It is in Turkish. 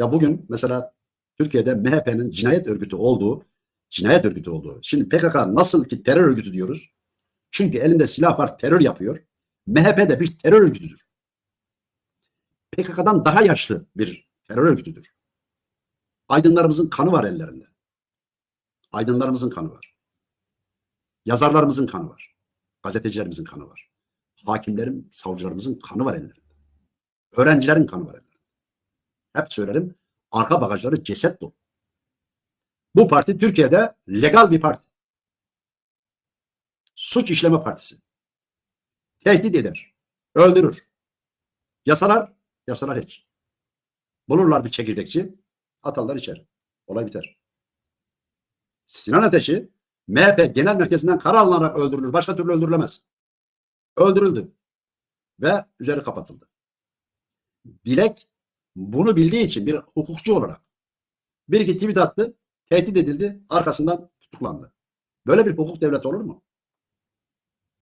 Ya bugün mesela Türkiye'de MHP'nin cinayet örgütü olduğu, cinayet örgütü olduğu. Şimdi PKK nasıl ki terör örgütü diyoruz? Çünkü elinde silah var, terör yapıyor. MHP de bir terör örgütüdür. PKK'dan daha yaşlı bir terör örgütüdür. Aydınlarımızın kanı var ellerinde. Aydınlarımızın kanı var. Yazarlarımızın kanı var. Gazetecilerimizin kanı var. Hakimlerin, savcılarımızın kanı var ellerinde. Öğrencilerin kanı var ellerinde. Hep söylerim arka bagajları ceset dolu. Bu parti Türkiye'de legal bir parti. Suç işleme partisi. Tehdit eder. Öldürür. Yasalar, yasalar hiç. Bulurlar bir çekirdekçi, atarlar içeri. Olay biter. Sinan Ateş'i MHP genel merkezinden karar alınarak öldürülür. Başka türlü öldürülemez. Öldürüldü. Ve üzeri kapatıldı. Dilek bunu bildiği için bir hukukçu olarak bir iki tweet attı, tehdit edildi, arkasından tutuklandı. Böyle bir hukuk devleti olur mu?